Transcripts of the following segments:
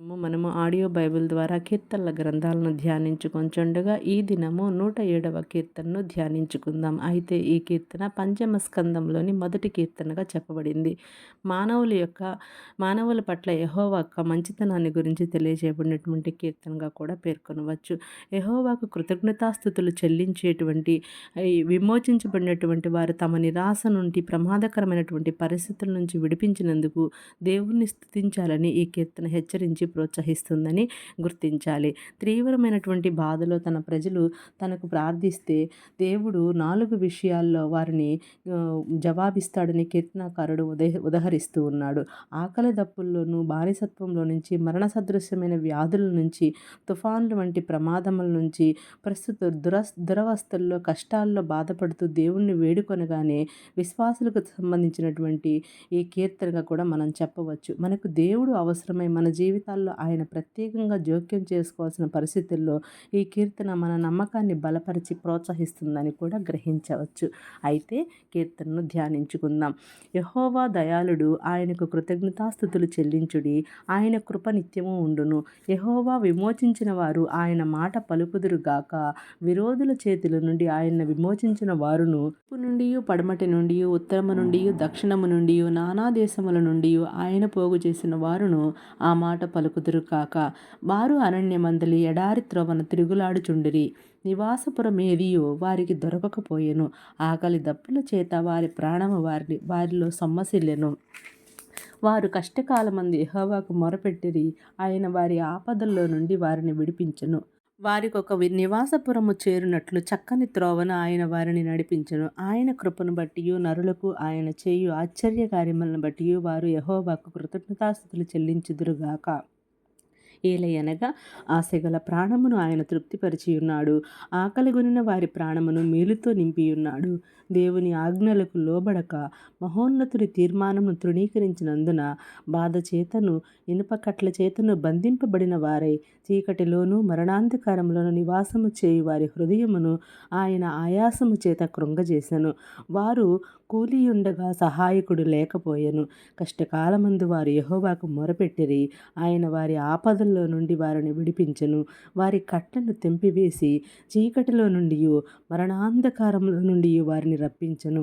మనము audio Bible ద్వారా కీర్తనల గ్రంథాలను ధ్యానించుకొంచుండగా ఈ దినము నూట ఏడవ కీర్తనను ధ్యానించుకుందాం. అయితే ఈ కీర్తన పంచమ స్కందంలోని మొదటి కీర్తనగా చెప్పబడింది. మానవుల యొక్క మానవుల పట్ల యహోవాక మంచితనాన్ని గురించి తెలియజేయబడినటువంటి కీర్తనగా కూడా పేర్కొనవచ్చు. యహోవాకు కృతజ్ఞతాస్థుతులు చెల్లించేటువంటి విమోచించబడినటువంటి వారు తమ నిరాశ నుండి ప్రమాదకరమైనటువంటి పరిస్థితుల నుంచి విడిపించినందుకు దేవుణ్ణి స్థుతించాలని ఈ కీర్తన హెచ్చరించి ప్రోత్సహిస్తుందని గుర్తించాలి. తీవ్రమైనటువంటి బాధలో తన ప్రజలు తనకు ప్రార్థిస్తే దేవుడు నాలుగు విషయాల్లో వారిని జవాబిస్తాడని కీర్తనాకారుడు ఉదయ ఉదహరిస్తూ ఉన్నాడు. ఆకలి దప్పుల్లోనూ బానిసత్వంలో నుంచి మరణ సదృశ్యమైన వ్యాధుల నుంచి తుఫాన్లు వంటి ప్రమాదముల నుంచి ప్రస్తుత దుర దురవస్థల్లో కష్టాల్లో బాధపడుతూ దేవుణ్ణి వేడుకొనగానే విశ్వాసులకు సంబంధించినటువంటి ఈ కీర్తనగా కూడా మనం చెప్పవచ్చు. మనకు దేవుడు అవసరమై మన జీవితాల్లో విషయాల్లో ఆయన ప్రత్యేకంగా జోక్యం చేసుకోవాల్సిన పరిస్థితుల్లో ఈ కీర్తన మన నమ్మకాన్ని బలపరిచి ప్రోత్సహిస్తుందని కూడా గ్రహించవచ్చు. అయితే కీర్తనను ధ్యానించుకుందాం. యహోవా దయాళుడు ఆయనకు కృతజ్ఞతాస్థుతులు చెల్లించుడి ఆయన కృప నిత్యము ఉండును. యహోవా విమోచించిన వారు ఆయన మాట పలుకుదురుగాక విరోధుల చేతుల నుండి ఆయన విమోచించిన వారును నుండి పడమటి నుండి ఉత్తరము నుండి దక్షిణము నుండి నానా దేశముల నుండి ఆయన పోగు చేసిన వారును ఆ మాట పలుకు కాక వారు అరణ్యమందలి ఎడారి త్రోవన తిరుగులాడుచుండిరి. నివాసపురమేదియో వారికి దొరకకపోయెను. ఆకలి దప్పుల చేత వారి ప్రాణము వారి వారిలో సొమ్మసిల్లెను. వారు కష్టకాలమంది యహోవాకు మొరపెట్టిరి. ఆయన వారి ఆపదల్లో నుండి వారిని విడిపించెను. వారికొక నివాసపురము చేరునట్లు చక్కని త్రోవన ఆయన వారిని నడిపించెను. ఆయన కృపను బట్టి నరులకు ఆయన చేయు ఆశ్చర్య కార్యములను బట్టి వారు యహోవాకు కృతజ్ఞతాస్థుతులు చెల్లించుదురుగాక. ఏలయనగా ఆశగల ప్రాణమును ఆయన తృప్తిపరిచి ఉన్నాడు ఆకలిగొనిన వారి ప్రాణమును మేలుతో నింపియున్నాడు. దేవుని ఆజ్ఞలకు లోబడక మహోన్నతుడి తీర్మానమును తృణీకరించినందున బాధ చేతను ఇనుపకట్ల చేతను బంధింపబడిన వారై చీకటిలోనూ మరణాంధకారంలోనూ నివాసము చేయు వారి హృదయమును ఆయన ఆయాసము చేత కృంగజేశాను వారు కూలియుండగా సహాయకుడు లేకపోయెను. కష్టకాలమందు వారు యహోవాకు మొరపెట్టిరి. ఆయన వారి ఆపదల్లో నుండి వారిని విడిపించెను. వారి కట్టను తెంపివేసి చీకటిలో నుండి మరణాంధకారంలో నుండి వారిని రప్పించెను.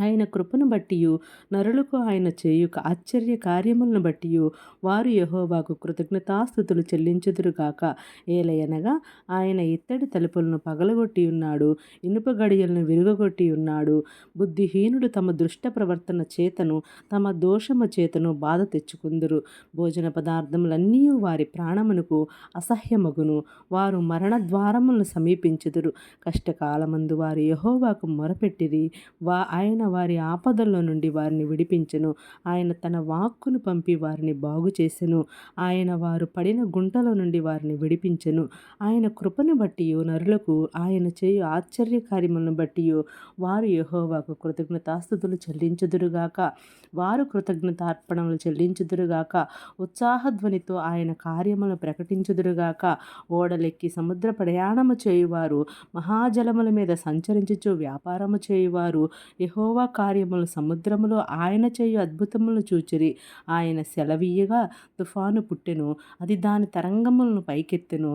ఆయన కృపను బట్టి నరులకు ఆయన చేయుక ఆశ్చర్య కార్యములను బట్టి వారు యహోవాకు కృతజ్ఞతాస్థుతులు చెల్లించుదురుగాక ఏలయనగా ఆయన ఇత్తడి తలుపులను పగలగొట్టి ఉన్నాడు ఇనుప గడియలను విరుగగొట్టి ఉన్నాడు. బుద్ధిహీనుడు తమ దుష్ట ప్రవర్తన చేతను తమ దోషము చేతను బాధ తెచ్చుకుందురు. భోజన పదార్థములన్నీ వారి ప్రాణమునకు అసహ్యమగును. వారు మరణ ద్వారములను సమీపించుదురు. కష్టకాలమందు వారు యహోవాకు మొరపెట్టిరి. వా ఆయన వారి ఆపదల్లో నుండి వారిని విడిపించెను. ఆయన తన వాక్కును పంపి వారిని బాగు చేసెను. ఆయన వారు పడిన గుంటల నుండి వారిని విడిపించెను. ఆయన కృపను బట్టి నరులకు ఆయన చేయు ఆశ్చర్య కార్యములను బట్టి వారు యహోవాకు కృతజ్ఞతాస్థుతులు చెల్లించుదురుగాక. వారు కృతజ్ఞతార్పణలు చెల్లించుదురుగాక. ఉత్సాహధ్వనితో ఆయన కార్యములను ప్రకటించుదురుగాక. ఓడలెక్కి సముద్ర ప్రయాణము చేయువారు మహాజలముల మీద సంచరించుచు వ్యాపారము చేయువారు యహోవా యహోవా కార్యములు సముద్రములో ఆయన చేయు అద్భుతములను చూచిరి. ఆయన సెలవీయగా తుఫాను పుట్టెను. అది దాని తరంగములను పైకెత్తెను.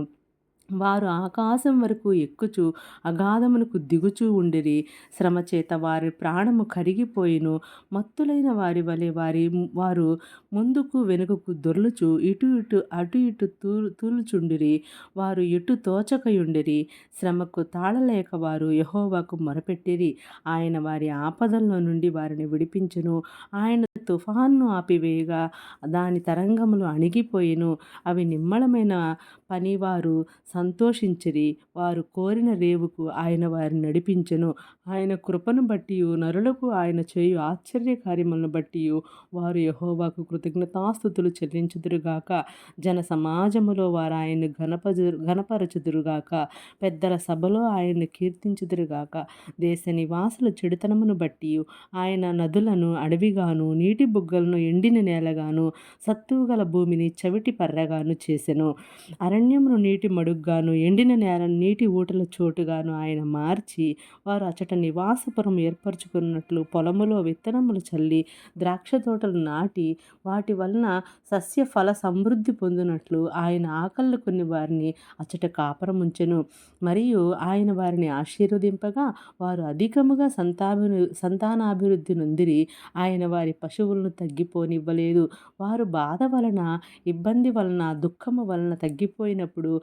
వారు ఆకాశం వరకు ఎక్కుచు అగాధమునకు దిగుచూ ఉండిరి. శ్రమ చేత వారి ప్రాణము కరిగిపోయిను. మత్తులైన వారి వలె వారి వారు ముందుకు వెనుకకు దొర్లుచు ఇటు ఇటు అటు ఇటు తూ తూలుచుండిరి. వారు ఎటు తోచకయుండిరి. శ్రమకు తాళలేక వారు యహోవాకు మొరపెట్టిరి. ఆయన వారి ఆపదల్లో నుండి వారిని విడిపించును. ఆయన తుఫాన్ను ఆపివేయగా దాని తరంగములు అణిగిపోయిను. అవి నిమ్మళమైన పనివారు. సంతోషించిరి. వారు కోరిన రేవుకు ఆయన వారిని నడిపించెను. ఆయన కృపను బట్టి నరులకు ఆయన చేయు ఆశ్చర్య కార్యములను బట్టి వారు యహోవాకు కృతజ్ఞతాస్థుతులు చెల్లించుదురుగాక. జన సమాజములో వారు ఆయన్ని ఘనపజు ఘనపరచుదురుగాక. పెద్దల సభలో ఆయన్ని కీర్తించుదురుగాక. దేశ నివాసుల చెడుతనమును బట్టి ఆయన నదులను అడవిగాను నీటి బుగ్గలను ఎండిన నేలగాను సత్తువు గల భూమిని చవిటి పర్రగాను చేసెను. అరణ్యమును నీటి మడుగు గాను ఎండిన నేలను నీటి ఊటల చోటుగాను ఆయన మార్చి వారు అచట నివాసపురం ఏర్పరచుకున్నట్లు పొలములో విత్తనములు చల్లి ద్రాక్ష తోటలు నాటి వాటి వలన సస్య ఫల సమృద్ధి పొందినట్లు ఆయన ఆకళ్ళు కొన్ని వారిని అచట కాపరముంచెను. మరియు ఆయన వారిని ఆశీర్వదింపగా వారు అధికముగా సంతాభి సంతానాభివృద్ధి నొందిరి. ఆయన వారి పశువులను తగ్గిపోనివ్వలేదు. వారు బాధ వలన ఇబ్బంది వలన దుఃఖము వలన తగ్గిపోయినప్పుడు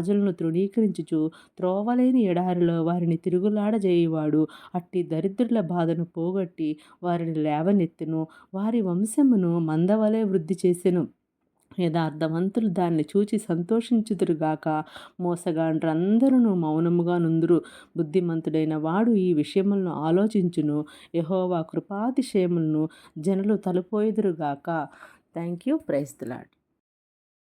రాజులను తృణీకరించుచు త్రోవలేని ఎడారిలో వారిని తిరుగులాడజేయువాడు. అట్టి దరిద్రుల బాధను పోగొట్టి వారిని లేవనెత్తెను. వారి వంశమును మందవలే వృద్ధి చేసెను. యథార్థవంతులు దాన్ని చూచి సంతోషించుదురుగాక. మోసగాండ్రందరూ మౌనముగా నుందురు. బుద్ధిమంతుడైన వాడు ఈ విషయములను ఆలోచించును. యహోవా కృపాతిశయములను జనులు తలుపోయిదురుగాక. Thank you praise the Lord